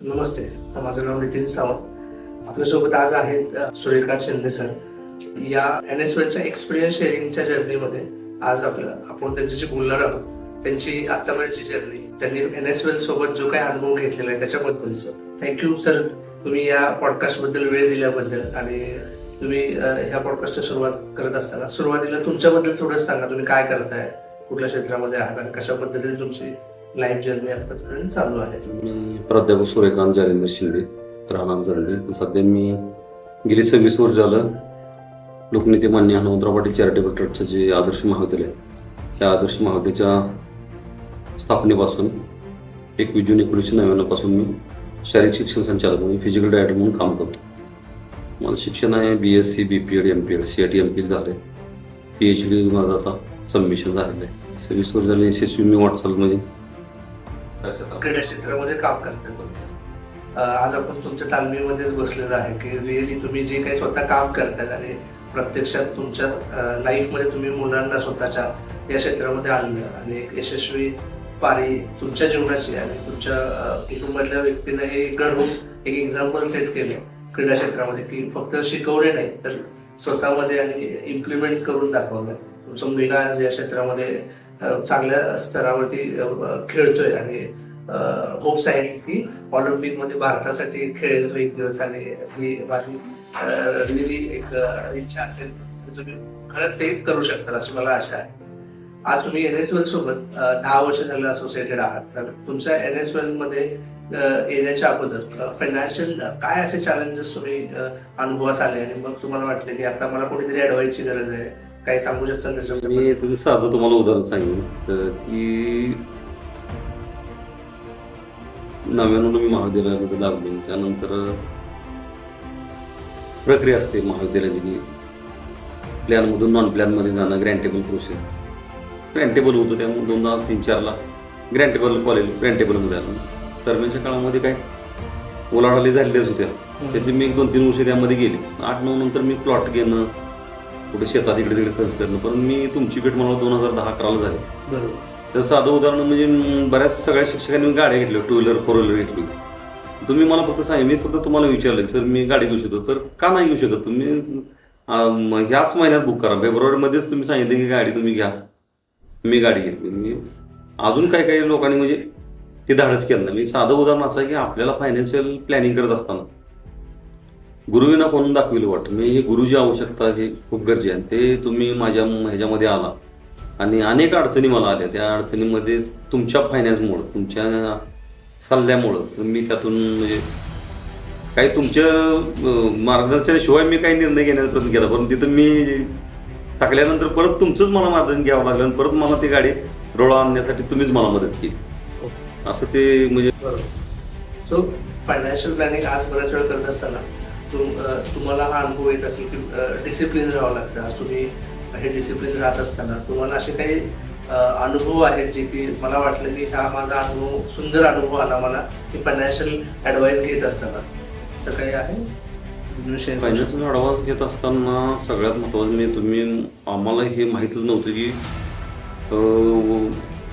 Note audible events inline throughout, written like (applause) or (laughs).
नमस्ते. माझं नाव नितीन सावंत. आपल्यासोबत आज आहेत अ, सूर्यकांत शिंदे सर. या एन एस च्या एक्सपिरियन्स शेअरिंगच्या जर्नीमध्ये आज आपलं आपण त्यांच्याशी बोलणार आहोत. त्यांची आतापर्यंतची जर्नी त्यांनी एन एस सोबत जो काही अनुभव घेतलेला आहे त्याच्याबद्दलचं. थँक्यू सर तुम्ही या पॉडकास्टबद्दल वेळ दिल्याबद्दल आणि तुम्ही ह्या पॉडकास्टची सुरुवात करत असताना सुरुवातीला तुमच्याबद्दल थोडं सांगा. तुम्ही काय करताय? कुठल्या क्षेत्रामध्ये आहात आणि कशा पद्धतीने तुमची लाईफ जर्नी आतापर्यंत चालू आहे. मी प्राध्यापक सूर्यकांत जालिंदर शिंदे राहणार जर्नी सध्या मी गेली सव्वीस वर्ष झालं लोकनेते मान्य हनुमंतराव पाटील चॅरिटेबल ट्रस्टचं जे आदर्श महाविद्यालय आहे, त्या आदर्श महाविद्यालयाच्या स्थापनेपासून एकवीस जून एकोणीसशे नव्याण्णवपासून मी शारीरिक शिक्षण संचालक म्हणून फिजिकल डायरेक्टर म्हणून काम करतो. माझं शिक्षण आहे B S C B P Ed M P Ed C I T M P Ed झालं आहे पी एच डी माझं आता सबमिशन झालेलं आहे. सव्वीस वर्ष झाले यशस्वी मी वाटचालमध्ये त्याच्यात क्रीडा क्षेत्रामध्ये काम करताय तुम्ही. आज आपण तुमच्या तालमीमध्येच बसलेलो आहे की रिअली तुम्ही जे काही स्वतः काम करताय आणि प्रत्यक्षात तुमच्या लाईफमध्ये तुम्ही मुलांना स्वतःच्या या क्षेत्रामध्ये आणलं आणि एक यशस्वी पारी तुमच्या जीवनाची आणि तुमच्या कुटुंबातल्या व्यक्तीने हे घडवून एक एक्झाम्पल सेट केले क्रीडा क्षेत्रामध्ये की फक्त शिकवले नाही तर स्वतःमध्ये आणि इम्प्लिमेंट करून दाखवलं. तुमचा मुलगा आज या क्षेत्रामध्ये चांगल्या स्तरावरती खेळतोय आणि होप्स आहेत की ऑलिम्पिकमध्ये भारतासाठी खेळेल एक दिवस आणि ही माझी रिली एक इच्छा असेल तर तुम्ही खरंच ते करू शकता अशी मला आशा आहे. आज तुम्ही एन एस सोबत दहा वर्ष झालं असोसिएटेड आहात. तर तुमच्या एन एसमध्ये येण्याच्या अगोदर फायनान्शियल काय असे चॅलेंजेस तुम्ही अनुभवास आले आणि मग तुम्हाला वाटले की आता मला कोणीतरी ऍडवाईसची गरज आहे? काही सांगू शकता त्याच्यामध्ये मी तुझं साधं तुम्हाला उदाहरण सांगेन. तर की नव्याण्णव मी महाविद्यालयामध्ये लागलो त्यानंतर प्रक्रिया असते महाविद्यालयाची की प्लॅनमधून नॉन प्लॅनमध्ये जाणं ग्रँटेबल प्रोसेस ग्रँटेबल होतं त्यामुळे दोनदा तीन चारला. ग्रँटेबल कॉलेज ग्रँटेबलमध्ये आलं. दरम्यानच्या काळामध्ये काय? ओलाढाली झालेल्याच होत्या त्याचे मी एक दोन तीन वर्ष त्यामध्ये गेली. आठ नऊ नंतर मी प्लॉट घेणं कुठे शेतात इकडे तिकडे खर्च करणं. पण मी तुमची भेट मला दोन हजार दहा अकराला झाली. बरोबर. तर साधं उदाहरण म्हणजे बऱ्याच सगळ्या शिक्षकांनी मी गाड्या घेतल्या. टू व्हीलर फोर व्हीलर घेतली. तुम्ही मला फक्त सांगितलं मी फक्त तुम्हाला विचारलं सर मी गाडी घेऊ शकतो. तर का नाही घेऊ शकत? तुम्ही ह्याच महिन्यात बुक करा. फेब्रुवारीमध्येच तुम्ही सांगितलं की गाडी तुम्ही घ्या. मी गाडी घेतली. मी अजून काही काही लोकांनी म्हणजे ते धाडस केलं नाही. मी साधं उदाहरण असं आहे की आपल्याला फायनान्शियल प्लॅनिंग करत असताना गुरुविना कोण दाखविलं वाटतं मी हे गुरुची आवश्यकता हे खूप गरजे आहे. ते तुम्ही माझ्या ह्याच्यामध्ये आला. आणि अनेक अडचणी मला आल्या. त्या अडचणीमध्ये तुमच्या फायनान्समुळं तुमच्या सल्ल्यामुळं मी त्यातून म्हणजे काही तुमच्या मार्गदर्शनाशिवाय मी काही निर्णय घेण्याचा प्रयत्न केला. परंतु तिथं मी टाकल्यानंतर परत तुमचंच मला मार्गदर्शन घ्यावं लागलं आणि परत मला ती गाडी रोळा आणण्यासाठी तुम्हीच मला मदत केली. असं ते म्हणजे सो फायनान्शियल प्लॅनिंग आज बऱ्याच वेळा करत असताना तुम तुम्हाला हा अनुभव येत असेल की डिसिप्लिन राहावं लागतं. आज तुम्ही हे डिसिप्लिन राहत असताना तुम्हाला असे काही अनुभव आहेत जे की मला वाटलं की हा माझा अनुभव सुंदर अनुभव आला मला की फायनान्शियल ऍडवाइस घेत असताना. असं काही आहे? फायनान्शियल ॲडव्हान्स घेत असताना सगळ्यात महत्त्वाचं म्हणजे तुम्ही आम्हाला हे माहीतच नव्हतं की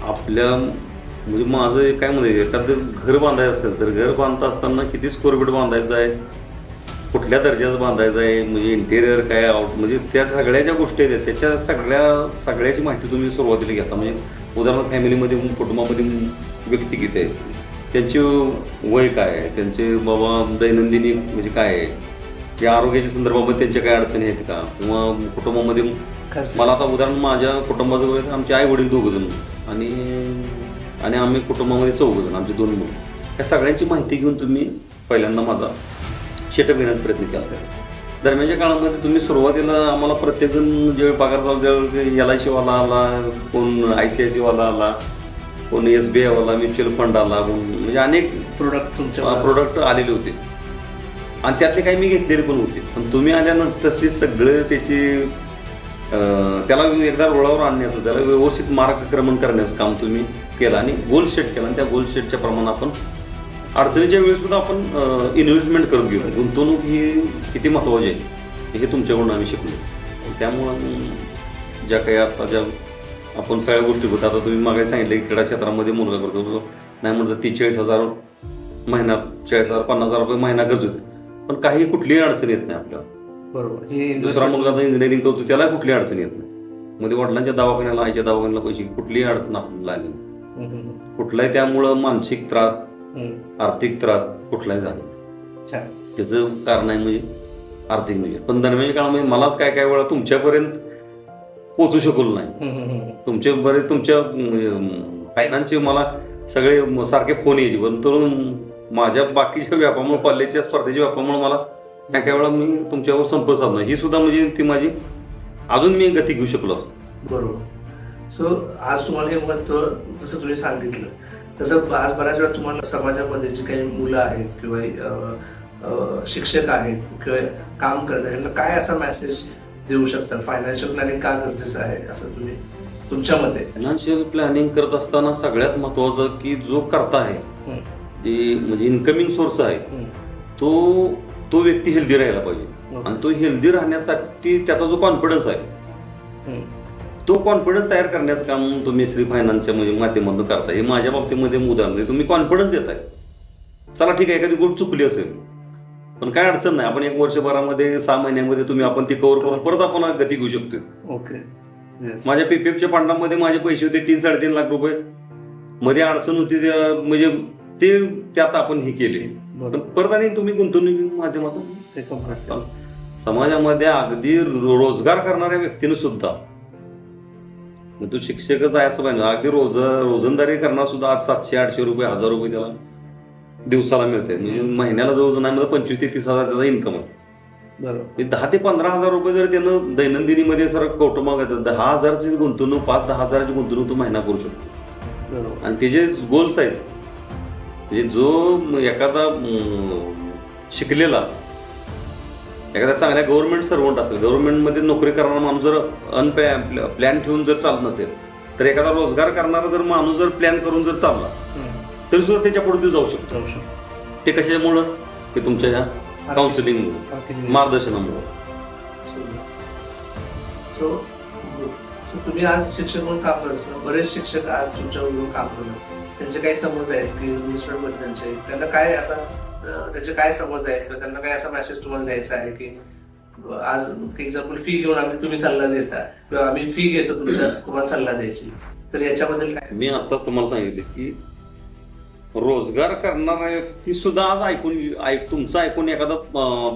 आपल्या म्हणजे माझं काय म्हणजे एखादं घर बांधायचं असेल तर घर बांधता असताना किती स्क्वेअर फीट बांधायचं आहे? कुठल्या दर्जाचं बांधायचं आहे? म्हणजे इंटेरियर काय आउट म्हणजे त्या सगळ्या ज्या गोष्टी आहेत त्याच्या सगळ्या सगळ्याची माहिती तुम्ही सुरुवातीला घेता. म्हणजे उदाहरणार्थ फॅमिलीमध्ये कुटुंबामध्ये व्यक्ती किती आहेत त्यांचे वय काय आहे? त्यांचे बाबा दैनंदिनी म्हणजे काय आहे? या आरोग्याच्या संदर्भामध्ये त्यांच्या काय अडचणी आहेत का? किंवा कुटुंबामध्ये. मला आता उदाहरण माझ्या कुटुंबाचं वय आमचे आई वडील दोघं जण. आणि आणि आम्ही कुटुंबामध्ये चौघ जण आमचे दोन मुलं. या सगळ्यांची माहिती घेऊन तुम्ही पहिल्यांदा माझा शेटअप घेण्याचा प्रयत्न केला पाहिजे. दरम्यानच्या काळामध्ये तुम्ही सुरुवातीला आम्हाला प्रत्येकजण ज्यावेळी पगार चालू त्यावेळी एल आय सीवाला आला कोण आय सी आय सीवाला आला कोण एस बी आयवाला म्युच्युअल फंड आला कोण म्हणजे अनेक प्रोडक्ट तुमच्या प्रोडक्ट आलेले होते. आणि त्यातले काही मी घेतलेले पण होते. पण तुम्ही आल्यानंतर ते सगळं त्याची त्याला एकदा रोळावर आणण्याचं त्याला व्यवस्थित मार्गक्रमण करण्याचं काम तुम्ही केलं आणि गोल सेट केलं. आणि त्या गोल सेटच्या प्रमाणे आपण अडचणीच्या वेळेस सुद्धा आपण इन्व्हेस्टमेंट करत गेलो गुंतवणूक ही किती महत्त्वाची आहे हे तुमच्याकडून आम्ही शिकलो. त्यामुळं अं, ज्या काही आता ज्या आपण सगळ्या गोष्टी होतात आता तुम्ही मागे सांगितलं की क्रीडा क्षेत्रामध्ये मुलगा करतो. नाही म्हटलं तीस चाळीस हजार महिना चाळीस हजार पन्नास हजार रुपये महिना खर्च होते. पण काही कुठलीही अडचण येत नाही आपल्याला. बरोबर. ही दुसरा मुलगा आता इंजिनिअरिंग करतो त्याला कुठलीही अडचण येत नाही. मध्ये वडिलांच्या दवाखान्याला आईच्या दवाखान्याला पैसे कुठलीही अडचण आपल्याला आली कुठलाही त्यामुळं मानसिक त्रास. आर्थिक त्रास कुठलाही झाला. त्याचं कारण आहे म्हणजे आर्थिक म्हणजे. पण दरम्यानच्या काळामध्ये मलाच काय काय वेळा तुमच्यापर्यंत पोचू शकलो नाही. तुमचे बरेच तुमच्या फायनान्सचे मला सगळे सारखे फोन यायचे. पण तरुण माझ्या बाकीच्या व्यापामुळे कॉलेजच्या स्पर्धेच्या व्यापामुळे मला काय काय वेळा मी तुमच्यावर संपर्क साधला. ही सुद्धा म्हणजे ती माझी अजून मी गती घेऊ शकलो असतो. बरोबर. सो आज तुम्हाला हे महत्त्व जसं तुम्ही सांगितलं तसं आज बऱ्याच वेळा तुम्हाला समाजामध्ये जी काही मुलं आहेत किंवा शिक्षक आहेत किंवा काम करतात यांना काय असा मेसेज देऊ शकतात फायनान्शियल प्लॅनिंग का गरजेचं आहे असं तुम्ही तुमच्या मते? फायनान्शियल प्लॅनिंग करत असताना सगळ्यात महत्वाचं की जो करता आहे जे म्हणजे इन्कमिंग सोर्स आहे तो तो व्यक्ती हेल्दी राहायला पाहिजे. आणि तो हेल्दी राहण्यासाठी त्याचा जो कॉन्फिडन्स आहे तो कॉन्फिडन्स तयार करण्याचं काम तुम्ही श्री फायनान्सच्या म्हणजे माध्यमातून करताय. हे माझ्या बाबतीमध्ये उदाहरण आहे तुम्ही कॉन्फिडन्स देताय. चला ठीक आहे एखादी गोष्ट चुकली असेल. पण काय अडचण नाही. आपण एक वर्षभरामध्ये सहा महिन्यामध्ये तुम्ही आपण ती कव्हर करून परत आपण गती घेऊ शकतो ओके. माझ्या पीपीएफच्या फंडामध्ये माझे पैसे होते तीन साडेतीन लाख रुपये. मध्ये अडचण होती म्हणजे ते त्यात आपण हे केले. पण परत आणि तुम्ही गुंतवणुकी माध्यमातून. समाजामध्ये अगदी रोजगार करणाऱ्या व्यक्तीने सुद्धा मग तो शिक्षकच आहे असं पाहिजे. अगदी रोज रोजंदारी करणार सुद्धा आज सातशे आठशे रुपये हजार रुपये त्याला दिवसाला मिळते म्हणजे महिन्याला जवळ नाही पंचवीस ते तीस हजार त्याचा इन्कम आहे. बरोबर. म्हणजे दहा ते पंधरा हजार रुपये जर त्यानं दैनंदिनीमध्ये सर कौटुंबिक आहे, दहा हजारची गुंतवणूक पाच दहा हजाराची गुंतवणूक तो महिना करू शकतो. बरोबर. आणि त्याचे गोल्स आहेत म्हणजे जो एखादा शिकलेला एखादा चांगल्या गव्हर्नमेंट सर्वंट असेल गव्हर्नमेंटमध्ये नोकरी करणारा माणूस जर अनप्लॅन प्लॅन ठेवून जर चालत नसेल तर एखादा रोजगार करणारा जर माणूस जर प्लॅन करून जर चालला तरी सुद्धा त्याच्या पुढे जाऊ शकतो. जाऊ शकतो. ते कशामुळं? ते तुमच्या या काउन्सिलिंग आर्थिक मार्गदर्शनामुळं. सो तुम्ही आज शिक्षक म्हणून काम करत बरेच शिक्षक आज तुमच्या काम करतात. त्यांचे काही समज आहेत की बद्दलचे त्यांना काय असा त्याचे काय समज आहे किंवा त्यांना काय असा मेसेज तुम्हाला द्यायचा आहे की आज एक्झाम्पल फी घेऊन आम्ही तुम्ही सल्ला देता किंवा आम्ही फी घेतो तुमच्या तुम्हाला सल्ला द्यायची. तर याच्याबद्दल काय? मी आताच तुम्हाला सांगितले की रोजगार करणारा व्यक्ती सुद्धा आज ऐकून ऐक तुमचं ऐकून एखादा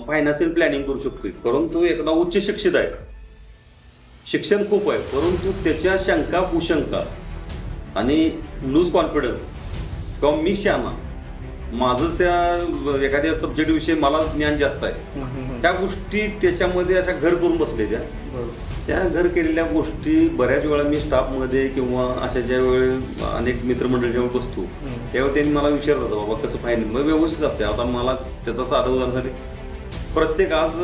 फायनान्शियल प्लॅनिंग करू शकतो परंतु एखादा उच्च शिक्षित आहे. शिक्षण खूप आहे परंतु त्याच्या शंका कुशंका आणि लूज कॉन्फिडन्स किंवा मी श्यामा माझं त्या एखाद्या सब्जेक्ट विषयी मला ज्ञान जास्त आहे. त्या गोष्टी त्याच्यामध्ये अशा घर करून बसलेल्या. त्या घर केलेल्या गोष्टी बऱ्याच वेळा मी स्टाफमध्ये किंवा अशा ज्या वेळी अनेक मित्रमंडळ जेव्हा बसतो. तेव्हा त्यांनी मला विचारलं होतं बाबा कसं फाईन मग व्यवस्थित असते आता मला त्याचं साधं उदाहरण प्रत्येक आज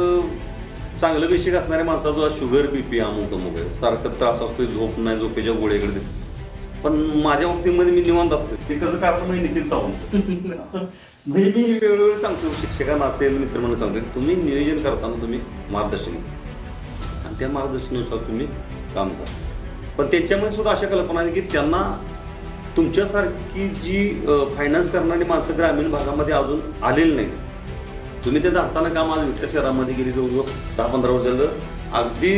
चांगलं बेशिक असणाऱ्या माणसाचा शुगर बीपी अमुक तमुक आहे. सारखं त्रास असतो झोप नाही झोपेच्या गोळ्याकडे पण माझ्या बाबतीमध्ये मी निवांत असतो ते कसं कारण नाही नितीन सावंत. (laughs) म्हणजे मी वेळोवेळी सांगतो शिक्षकांना असेल मित्रमंडळ सांगतो की तुम्ही नियोजन करताना तुम्ही मार्गदर्शन घ्या. आणि त्या मार्गदर्शनानुसार तुम्ही काम करा. पण त्याच्यामध्ये सुद्धा अशा कल्पना आहे की त्यांना तुमच्यासारखी जी फायनान्स करणारी माणसं ग्रामीण भागामध्ये अजून आलेली नाही तुम्ही त्या दासानं काम आज विठ्ठल शहरामध्ये गेली जवळजवळ दहा पंधरा वर्ष झालं. अगदी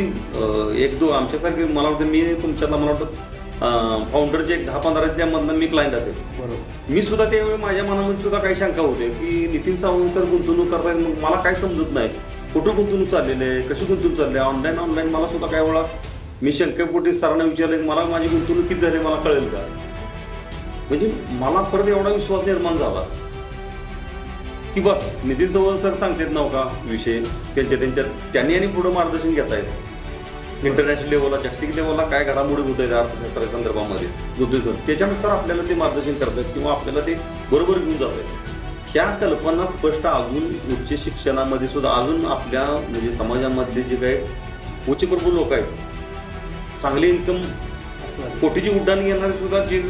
एक दो आमच्यासारखे मला वाटतं मी तुमच्यातला मला वाटतं फाउंडरचे एक दहा पंधराच्या मधनं मी क्लायंट असेल. बरोबर. मी सुद्धा त्यावेळी माझ्या मनामध्ये सुद्धा काही शंका होते की नितीन सावंत सर गुंतवणूक करतायत मग मला काय समजत नाही. कुठं गुंतवणूक चाललेली आहे? कशी गुंतवणूक चालली आहे? ऑनलाईन ऑनलाईन मला सुद्धा काही वेळा मी शंकेपोटी सरांना विचारले की मला माझी गुंतवणूक किती झाली? मला कळेल का? म्हणजे मला परत एवढा विश्वास निर्माण झाला की बस नितीन सावंत सर सांगतात नाव का? विषय. त्यांच्या त्यांच्या त्यांनी आणि पुढं मार्गदर्शन घेत आहेत इंटरनॅशनल लेवलला जागतिक लेवलला काय घडामोडी होत आहेत अर्थशास्त्राच्या संदर्भामध्ये? गुंतवणूक त्याच्यानुसार आपल्याला ते मार्गदर्शन करतात किंवा आपल्याला ते बरोबर घेऊन जात आहेत ह्या कल्पना स्पष्ट अजून उच्च शिक्षणामध्ये सुद्धा अजून आपल्या म्हणजे समाजामधले जे काही उच्चप्रभू लोक आहेत चांगले इन्कम कोटीची उड्डाण घेणारे सुद्धा जे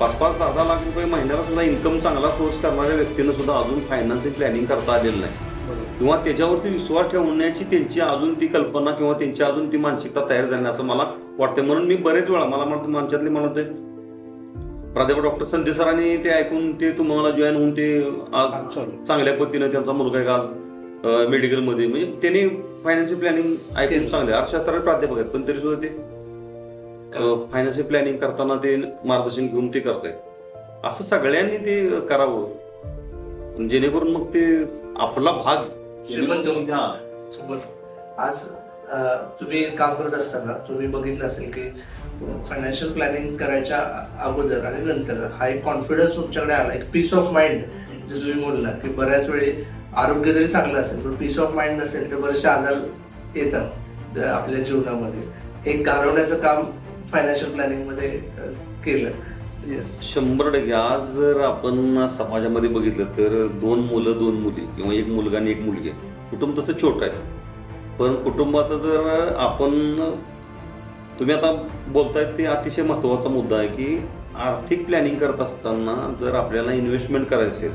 पाच पाच दहा दहा लाख रुपये महिन्याला सुद्धा इन्कम चांगला सोर्स करणाऱ्या व्यक्तीनं सुद्धा अजून फायनान्शियल प्लॅनिंग करता आलेलं नाही. किंवा त्याच्यावरती विश्वास ठेवण्याची त्यांची अजून ती कल्पना किंवा त्यांची अजून ती मानसिकता तयार झाली नाही असं मला वाटते म्हणून मी बरेच वेळा मला म्हणतो मला वाटते प्राध्यापक डॉक्टर संजय सरांनी ते ऐकून ते तुम्हाला जॉईन होऊन ते आज. चांगल्या पद्धतीनं त्यांचा मुलगा आहे आज मेडिकलमध्ये म्हणजे त्यांनी फायनान्शियल प्लॅनिंग ऐकून. चांगले अर्थशास्त्रात प्राध्यापक आहेत पण तरी सुद्धा ते फायनान्शियल प्लॅनिंग करताना ते मार्गदर्शन घेऊन ते करतायत असं सगळ्यांनी ते करावं जेणेकरून मग ते आपला भाग श्रीमंत. हा. सोबत आज तुम्ही काम करत असताना तुम्ही बघितलं असेल की फायनान्शियल प्लॅनिंग करायच्या अगोदर आणि नंतर हा एक कॉन्फिडन्स तुमच्याकडे आला एक पीस ऑफ माइंड जे तुम्ही बोलला की बऱ्याच वेळी आरोग्य जरी चांगलं असेल पण पीस ऑफ माइंड नसेल तर बरेचसे आजार येतात आपल्या जीवनामध्ये एक घालवण्याचं काम फायनान्शियल प्लॅनिंगमध्ये अं, केलं येस शंभर टक्के. आज जर आपण समाजामध्ये बघितलं तर दोन मुलं दोन मुली किंवा एक मुलगा आणि एक मुलगी कुटुंब तसं छोटं आहे. पण कुटुंबाचं जर आपण तुम्ही आता बोलतायत ते अतिशय महत्त्वाचा मुद्दा आहे की आर्थिक प्लॅनिंग करत असताना जर आपल्याला इन्व्हेस्टमेंट करायचं असेल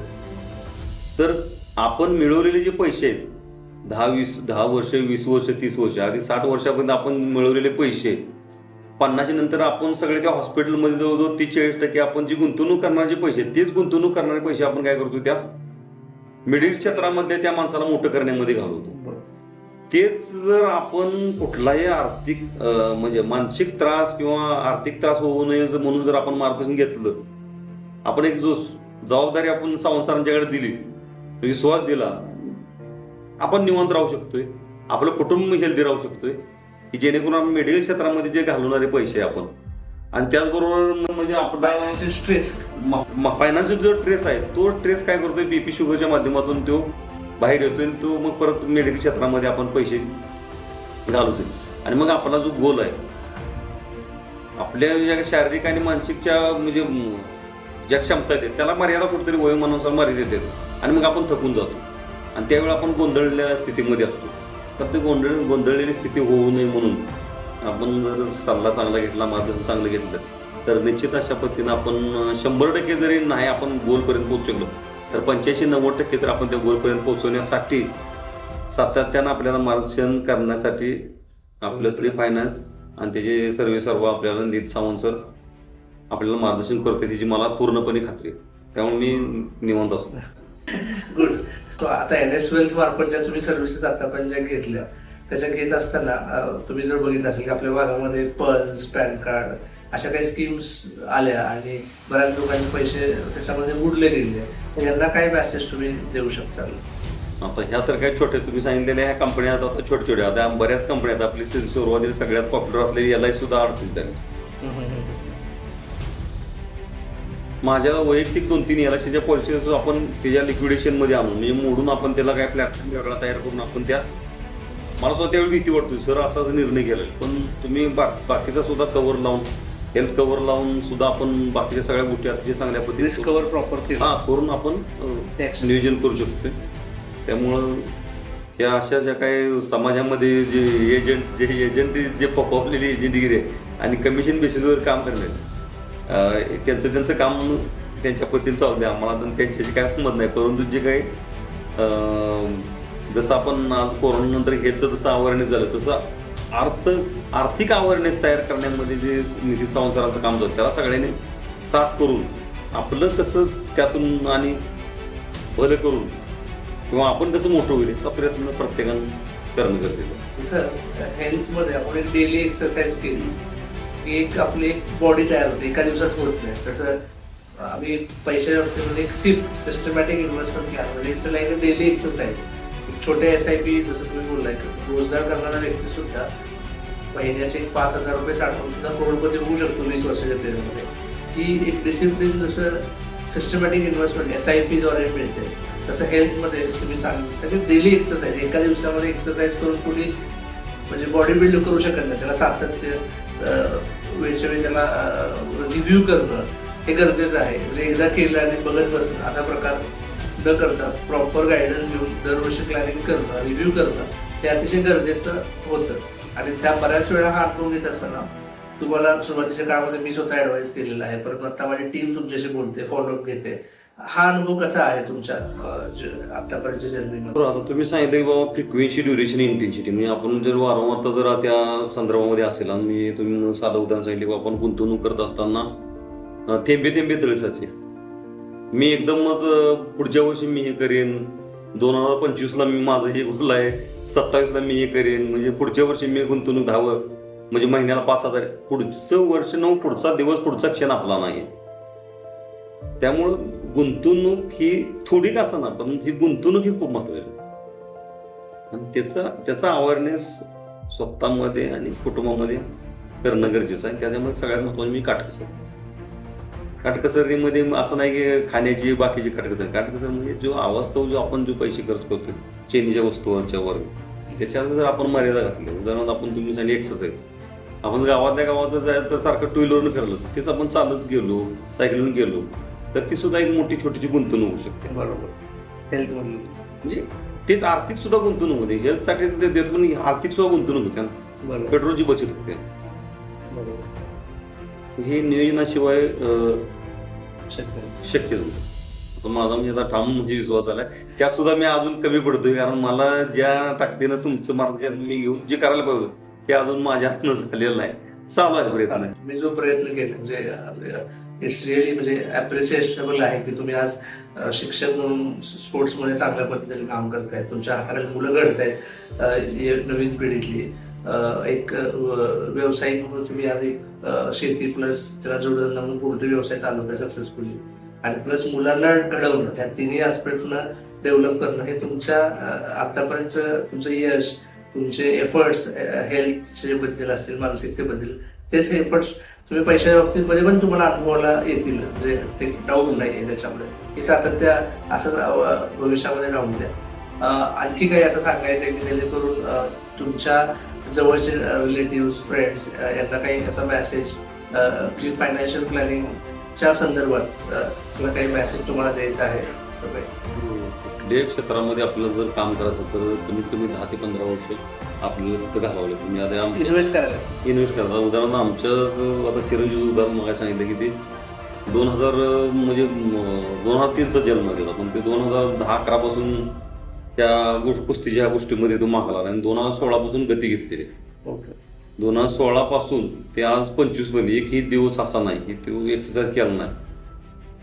तर आपण मिळवलेले जे पैसे आहेत दहा वीस दहा वर्ष वीस वर्ष तीस वर्ष आधी साठ वर्षापर्यंत आपण मिळवलेले पैसे पन्नाशी नंतर आपण सगळे त्या हॉस्पिटलमध्ये जवळजवळ तीस चाळीस टक्के आपण जी गुंतवणूक करणारे पैसे तेच गुंतवणूक करणारे पैसे आपण काय करतो त्या मेडिकल क्षेत्रामधल्या त्या माणसाला मोठं करण्यामध्ये घालवतो. तेच जर आपण कुठलाही आर्थिक म्हणजे मानसिक त्रास किंवा आर्थिक त्रास होऊ नये म्हणून जर आपण मार्गदर्शन घेतलं आपण एक जो जबाबदारी आपण संसारांच्याकडे दिली विश्वास दिला आपण निवांत राहू शकतोय. आपलं कुटुंब हेल्दी राहू शकतोय. की जेणेकरून आपण मेडिकल क्षेत्रामध्ये जे घालवणारे पैसे आपण आणि त्याचबरोबर म्हणजे आपला फायनान्शियल स्ट्रेस फायनान्शियल जो स्ट्रेस आहे तो स्ट्रेस काय करतोय? बीपी शुगरच्या माध्यमातून तो बाहेर येतोय आणि तो मग परत मेडिकल क्षेत्रामध्ये आपण पैसे घालवतोय आणि मग आपला जो गोल आहे आपल्या ज्या शारीरिक आणि मानसिकच्या म्हणजे ज्या क्षमता आहेत त्याला मर्यादा कुठेतरी वयोमानानुसार मर्यादा येतात आणि मग आपण थकून जातो. आणि त्यावेळी आपण गोंधळलेल्या स्थितीमध्ये असतो. तर ते गोंधळ गोंधळलेली स्थिती होऊ नये म्हणून आपण जर सल्ला चांगला घेतला मार्गदर्शन चांगलं घेतलं तर निश्चित अशा पद्धतीनं आपण शंभर टक्के जरी नाही आपण गोलपर्यंत पोहोचू शकलो तर पंच्याऐंशी नव्वद टक्के तर आपण त्या गोलपर्यंत पोहोचवण्यासाठी सातत्यानं आपल्याला मार्गदर्शन करण्यासाठी आपलं श्री फायनान्स आणि त्याचे सर्वे सर्व आपल्याला नीत सावंत सर आपल्याला मार्गदर्शन करते त्याची मला पूर्णपणे खात्री त्यामुळे मी निवंत असतो. गुड आता एन एस वेल्स मार्फत ज्या तुम्ही सर्व्हिसेस आतापर्यंत ज्या घेतल्या त्याच्या घेत असताना तुम्ही जर बघितलं असेल की आपल्या भागामध्ये पल्स पॅन कार्ड अशा काही स्कीम्स आल्या आणि बऱ्याच लोकांचे पैसे त्याच्यामध्ये बुडले गेले. यांना काय मेसेज तुम्ही देऊ शकता? आता ह्या तर काय छोटे तुम्ही सांगितलेल्या ह्या कंपन्या आता छोट्या छोट्या आता बऱ्याच कंपन्या आहेत. आपली सुरुवातीला सगळ्यात पॉप्युलर असलेली एल आय सुद्धा अडचणीत आहे माझ्या वैयक्तिक दोन तीन एल आय सीच्या पॉलिसी आपण त्याच्या लिक्विडेशनमध्ये आणून म्हणजे मोडून आपण त्याला काय प्लॅटफॉर्म वेगळा तयार करून आपण त्या मला सुद्धा त्यावेळी भीती वाटतो सर असाच निर्णय केला पण तुम्ही बा बाकीचा सुद्धा कव्हर लावून हेल्थ कव्हर लावून सुद्धा आपण बाकीच्या सगळ्या गोष्टी अतिशय चांगल्या पद्धतीने कव्हर प्रॉपर हा करून आपण अं, Action. नियोजन करू शकतो त्यामुळं या अशा ज्या काही समाजामध्ये जे एजंट जे एजंट जे पपवलेली एजंटगिरी आहे आणि कमिशन बेसिसवर काम करणे अं, त्यांचं त्यांचं काम त्यांच्या पद्धतीने चालू द्या. आम्हाला तर त्यांच्याशी काय मत नाही. परंतु जे काही जसं आपण आज कोरोनानंतर हेचं जसं अवेअरनेस झालं तसं अर्थ आर्थिक अवेअरनेस तयार करण्यामध्ये जे निधी संसाराचं काम झालं त्याला सगळ्यांनी साथ करून आपलं कसं त्यातून आणि भलं करून किंवा आपण कसं मोठं होईल याचा प्रयत्न प्रत्येकानं करणं गरजेचं सर हेल्थमध्ये आपण एक डेली एक्सरसाइज केली. की एक आपली एक बॉडी तयार होते एका दिवसात होत नाही. तसं आम्ही पैशाच्या बाबतीमध्ये म्हणजे एक सिप सिस्टमॅटिक इन्व्हेस्टमेंट केला. म्हणजे इट्स लाईक डेली एक्सरसाइज छोटे एस आय पी जसं तुम्ही बोललाय रोजगार करणारा व्यक्ती सुद्धा महिन्याचे एक पाच हजार रुपये साठवून सुद्धा करोडपती होऊ शकतो वीस वर्षाच्या पिरियडमध्ये की एक डिसिप्लिन जसं सिस्टमॅटिक इन्व्हेस्टमेंट एस आय पीद्वारे मिळते. तसं हेल्थमध्ये तुम्ही सांगितलं की डेली एक्सरसाइज एका दिवसामध्ये एक्सरसाइज करून कुणी म्हणजे बॉडी बिल्ड करू शकत नाही. त्याला सातत्य वेळच्यावेळी वेळच्या वेळी त्याला रिव्ह्यू करणं हे गरजेचं आहे. म्हणजे एकदा केलं आणि बघत बसणं असा प्रकार न करता प्रॉपर गायडन्स घेऊन दरवर्षी प्लॅनिंग करणं रिव्ह्यू करणं हे अतिशय गरजेचं होतं. आणि त्या बऱ्याच वेळा हा अनुभव घेत असताना तुम्हाला सुरुवातीच्या काळामध्ये मी स्वतः ॲडवाईस केलेला आहे. परत आता माझी टीम तुमच्याशी बोलते फॉलोअप घेते. हा अनुभव कसा आहे तुमच्या आतापर्यंतच्या जर्नीमध्ये आता तुम्ही सांगितलं की बाबा फ्रिक्वेन्सी ड्युरेशन इंटेन्सिटी म्हणजे आपण जर वारंवार जर त्या संदर्भामध्ये असेल आणि मी तुम्ही साधं उदाहरण सांगितलं की बाबा आपण गुंतवणूक करत असताना थेंबे थेंबे तळसाचे. मी एकदमच पुढच्या वर्षी मी हे करेन. दोन हजार पंचवीसला मी माझं हे गुंतलं आहे? सत्तावीसला मी हे करेन. म्हणजे पुढच्या वर्षी मी गुंतवणूक दहावं म्हणजे महिन्याला पाच हजार. पुढचं वर्ष नऊ पुढचा दिवस पुढचा क्षण आपला नाही. त्यामुळं गुंतवणूक ही थोडी का असं ना पण ही गुंतवणूक ही खूप महत्वाची आणि त्याचा त्याचा अवेअरनेस स्वतःमध्ये आणि कुटुंबामध्ये करणं गरजेचं आहे. त्याच्यामुळे सगळ्यात महत्वाचं मी काटकसर. काटकसरीमध्ये असं नाही की खाण्याची बाकीची काटकसर. काटकसर म्हणजे जो अवास्तव जो आपण जो पैसे खर्च करतो चेनीच्या वस्तूंच्या वर त्याच्यावर जर आपण मर्यादा घातली उदाहरणार्थ आपण तुम्ही सांगितले एक्सरसाइज आपण गावातल्या गावात जर जायचं तर सारखं टू व्हीलरनं फिरलो तेच आपण चालत गेलो सायकलून गेलो तर ती सुद्धा एक मोठी छोटीची गुंतवणूक होऊ शकते. बरोबर. हेल्थ म्हणजे तेच आर्थिक सुद्धा गुंतवणूक होते. हेल्थसाठी ते देत पण आर्थिक सुद्धा गुंतवणूक होते ना. बरोबर. पेट्रोलची बचत होते. हे नियोजनाशिवाय शक्य नव्हतं आता माझा म्हणजे आता ठाम म्हणजे विश्वास आलाय. त्यात सुद्धा मी अजून कमी पडतोय. कारण मला ज्या ताकदीनं तुमचं मार्गदर्शन मी घेऊन जे करायला पाहिजे ते अजून माझ्या हातनं झालेलं नाही. चालू आहे प्रयत्न. मी जो प्रयत्न केला म्हणजे इट्स रिअली म्हणजे अप्रिसिएटेबल आहे की तुम्ही आज शिक्षक म्हणून स्पोर्ट्समध्ये चांगल्या पद्धतीने काम करताय तुमच्या हाताला मुलं घडतायत अ, नवीन पिढीतली. एक व्यावसायिक म्हणून तुम्ही आज एक शेती प्लस त्याला जोडधंदा म्हणून पोल्ट्री व्यवसाय चालवताय सक्सेसफुली आणि प्लस मुलांना घडवणं त्या तिन्ही आस्पेक्टना डेव्हलप करणं हे तुमच्या आतापर्यंत तुमचं यश तुमचे एफर्ट्स हेल्थचे बद्दल असतील मानसिकतेबद्दल तेच एफर्ट्स तुम्ही पैशाच्या बाबतीमध्ये पण तुम्हाला अनुभवाला येतील. म्हणजे ते डाऊन नाही त्याच्यामध्ये. हे सातत्य असंच भविष्यामध्ये राहून द्या. आणखी काही असं सांगायचं आहे की जेणेकरून तुमच्या जवळचे रिलेटिव्ह फ्रेंड्स यांना काही असा मेसेज की फायनान्शियल प्लॅनिंगच्या संदर्भात किंवा काही मेसेज तुम्हाला द्यायचा आहे? असं काही. हो. डेट क्षेत्रामध्ये आपलं जर काम करायचं तर कमीत कमी दहा ते पंधरा वर्ष आपल्याला घालावं लागतं मी आता आम- इन्व्हेस्ट करायला. इन्व्हेस्ट करता उदाहरणार्थ आमचं जो आता चिरंजीव उदाहरण मला सांगितलं की ते दोन हजार म्हणजे दोन हजार तीनचा जन्म दिला. पण ते दोन हजार दहा अकरापासून त्या गोष्ट कुस्तीच्या गोष्टीमध्ये तो मागला आणि दोन हजार सोळापासून गती घेतलेली ओके दोन हजार सोळापासून ते आज पंचवीसमध्ये एकही दिवस असा नाही. की तो एक्सरसाइज केला नाही.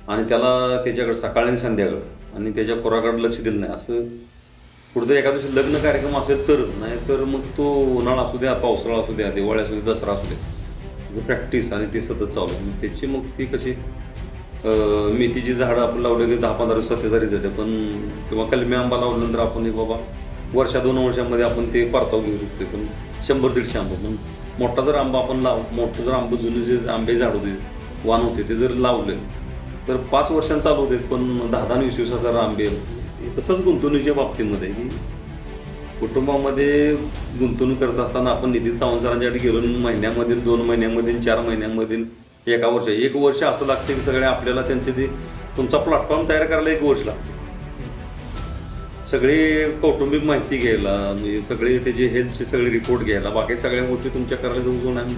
आणि त्याला त्याच्याकडे सकाळ आणि संध्याकाळ. आणि त्याच्या खोराकडे लक्ष दिलं नाही. असं कुठेतरी एका दिवशी लग्न कार्यक्रम असेल तर नाही तर मग तो उन्हाळा असू द्या पावसाळा असू द्या दिवाळी असू द्या दसरा असू द्या. म्हणजे प्रॅक्टिस आणि ते सतत चालू आहे. मग त्याची मग ती कशी मेथीची झाडं आपण लावले की दहा पंधरा दिवसात त्याचा रिझल्ट आहे. पण किंवा कलमी आंबा लावल्यानंतर आपण हे बाबा वर्षा दोन वर्षामध्ये आपण ते परताव घेऊ शकतो पण शंभर दीडशे आंबा. पण मोठा जर आंबा आपण लाव मोठं जर आंबा जुने जे आंबे झाड होते वाण होते ते जर लावले तर पाच वर्षांनी चालू होते. पण दहा दहा वीस दिवसाचा आंबे तसंच गुंतवणुकीच्या बाबतीमध्ये की कुटुंबामध्ये गुंतवणूक करत असताना आपण निधी सावंतरांच्याकडे गेलो महिन्यामधील महिन्यामध्ये दोन महिन्यामध्ये चार महिन्यामध्ये एका वर्ष एक वर्ष असं लागते की सगळे आपल्याला त्यांचे ते तुमचा प्लॅटफॉर्म तयार करायला एक वर्ष लागतं. सगळी कौटुंबिक माहिती घ्यायला म्हणजे सगळे त्याचे हेल्थचे सगळे रिपोर्ट घ्यायला बाकी सगळ्या गोष्टी तुमच्या करायला जाऊन आम्ही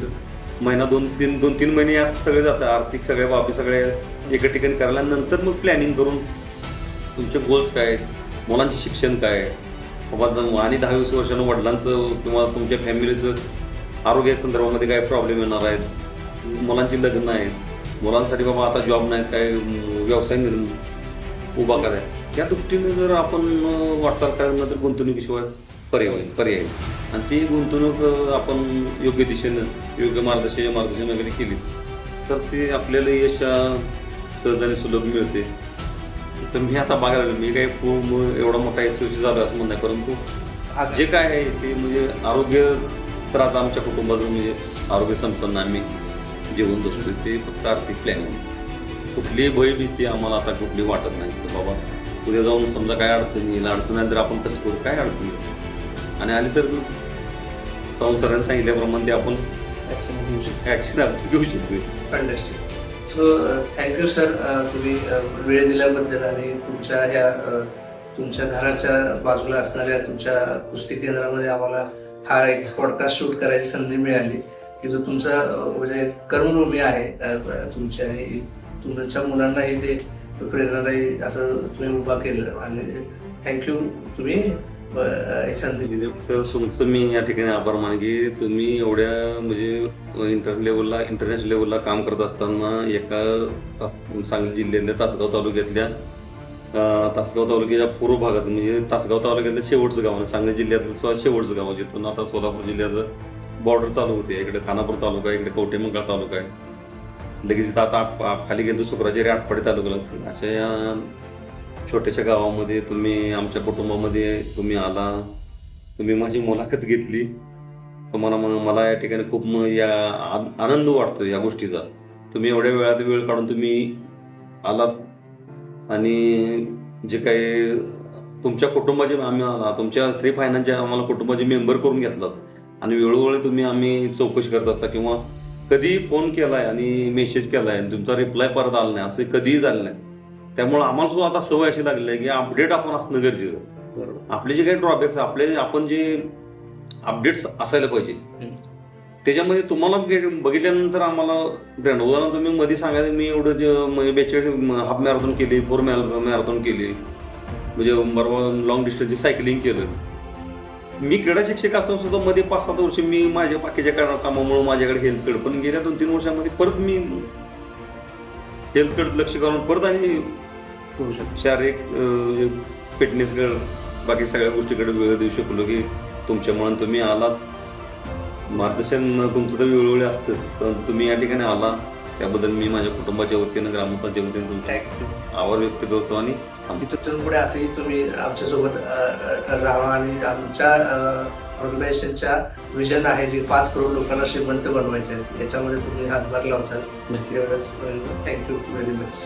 महिना दोन तीन दोन तीन महिने यात सगळे जातात आर्थिक सगळ्या बाबी सगळ्या एका ठिकाणी करायला नंतर मग प्लॅनिंग करून तुमचे गोल्स काय आहेत? मुलांचे शिक्षण काय आहे? बाबा आणि दहा वीस वर्षानं वडिलांचं किंवा तुमच्या फॅमिलीचं आरोग्य संदर्भामध्ये काय प्रॉब्लेम येणार आहेत? मुलांची लग्न आहेत मुलांसाठी बाबा आता जॉब नाही काय व्यवसाय निर्म- उभा कराय या दृष्टीने जर आपण वाटचाल करायला तर गुंतवणुकीशिवाय पर्याय होईल पर्याय आणि ती गुंतवणूक आपण योग्य दिशेनं योग्य मार्गदर्शन मार्गदर्शन वगैरे केली तर ते आपल्याला यश सहजाने सहज आणि सुलभ मिळते. तर मी आता बघायला लागलो. मी काही खूप एवढा मोठा एस झालो असं म्हणणं नाही परंतु जे काय आहे ते म्हणजे आरोग्य तर आता आमच्या कुटुंबाचं म्हणजे आरोग्य संपन्न आम्ही जेवण जगतो ते फक्त आर्थिक प्लॅन कुठलीही भय भीती आम्हाला आता कुठली वाटत नाही. की बाबा उद्या जाऊन समजा काय अडचण येईल अडचण आली तर आपण कसं करू? काय अडचण येईल? आणि आली तर संसाराने सांगितल्याप्रमाणे ते आपण ऍक्शन घेऊ शकतो. ॲक्शन घेऊ शकतो understand so thank you sir तुम्ही uh, वेळ दिल्याबद्दल आणि तुमच्या ह्या uh, तुमच्या घराच्या बाजूला असणाऱ्या तुमच्या कुस्ती केंद्रामध्ये आम्हाला हा एक पॉडकास्ट शूट करायची संधी मिळाली. की जो तुमचा uh, म्हणजे कर्मभूमी आहे तुमच्या आणि तुमच्या मुलांनाही ते प्रेरणादायी असं तुम्ही उभा केलं. आणि थँक्यू तुम्ही. एक संधी दिली सर तुमचं मी या ठिकाणी आभार मान की तुम्ही एवढ्या म्हणजे इंटर लेवलला इंटरनॅशनल लेवलला काम करत असताना एका तास- सांगली जिल्ह्यातल्या तासगाव तालुक्यातल्या तासगाव तालुक्याच्या पूर्व भागात म्हणजे तासगाव तालुक्यातलं शेवटचं गाव आहे सांगली जिल्ह्यातलं सुद्धा शेवटचं गाव आहे, जिथून आता सोलापूर जिल्ह्याचं बॉर्डर चालू होते. इकडे खानापूर तालुका आहे इकडे कवटेमंगळ तालुका आहे. लगेच इथं आता आप- आप- खाली गेलं तर आटपाडी तालुका लागतो. अशा या छोट्याशा गावामध्ये तुम्ही आमच्या कुटुंबामध्ये तुम्ही आला तुम्ही माझी मुलाखत घेतली. तुम्हाला मला या ठिकाणी खूप या आनंद वाटतो या गोष्टीचा. तुम्ही एवढ्या वेळात वेळ काढून तुम्ही आलात. आणि जे काही तुमच्या कुटुंबाचे आम्ही तुमच्या श्री फायनान्सचे आम्हाला कुटुंबाचे मेंबर करून घेतलात. आणि वेळोवेळी तुम्ही आम्ही चौकशी करत असता किंवा कधी फोन केलाय आणि मेसेज केलाय आणि तुमचा रिप्लाय परत आला नाही असं कधीही झालं नाही. त्यामुळे आम्हाला सुद्धा आता सवय अशी लागली आहे की अपडेट आपण असणं गरजेचं. आपले जे काही ड्रॉबॅक्स आपले आपण जे अपडेट्स असायला पाहिजे. त्याच्यामध्ये तुम्हाला बघितल्यानंतर आम्हाला ब्रँड उदाहरण तुम्ही मध्ये सांगायचं मी एवढं जे म्हणजे बेचाळीस हाफ मॅरेथॉन केली फोर मॅरेथॉन केली. म्हणजे बरोबर लॉंग डिस्टन्सची सायकलिंग केलं. मी क्रीडा शिक्षक असून सुद्धा मध्ये पाच सात वर्ष मी माझ्या बाकीच्या कारणा- कामामुळे माझ्याकडे हेल्थकडे पण गेल्या दोन तीन वर्षामध्ये परत मी हेल्थकडे लक्ष करून परत आणि होऊ शकतो. शारीरिक फिटनेसकडे बाकी सगळ्या गोष्टीकडे वेळ देऊ शकलो की तुमच्यामुळे तुम्ही आलात. मार्गदर्शन तुमचं तर वेळोवेळी असतंच पण तुम्ही या ठिकाणी आला त्याबद्दल मी माझ्या कुटुंबाच्या वतीनं ग्रामपंचायतीच्या वतीनं तुमचा आभार व्यक्त करतो आणि तिथून पुढे असंही तुम्ही आमच्यासोबत राहा आणि आमच्या ऑर्गनायझेशनच्या विजन आहे जे पाच करोड लोकांना श्रीमंत बनवायचे. याच्यामध्ये तुम्ही हातभार लावचाल एवढंच. Thank you very much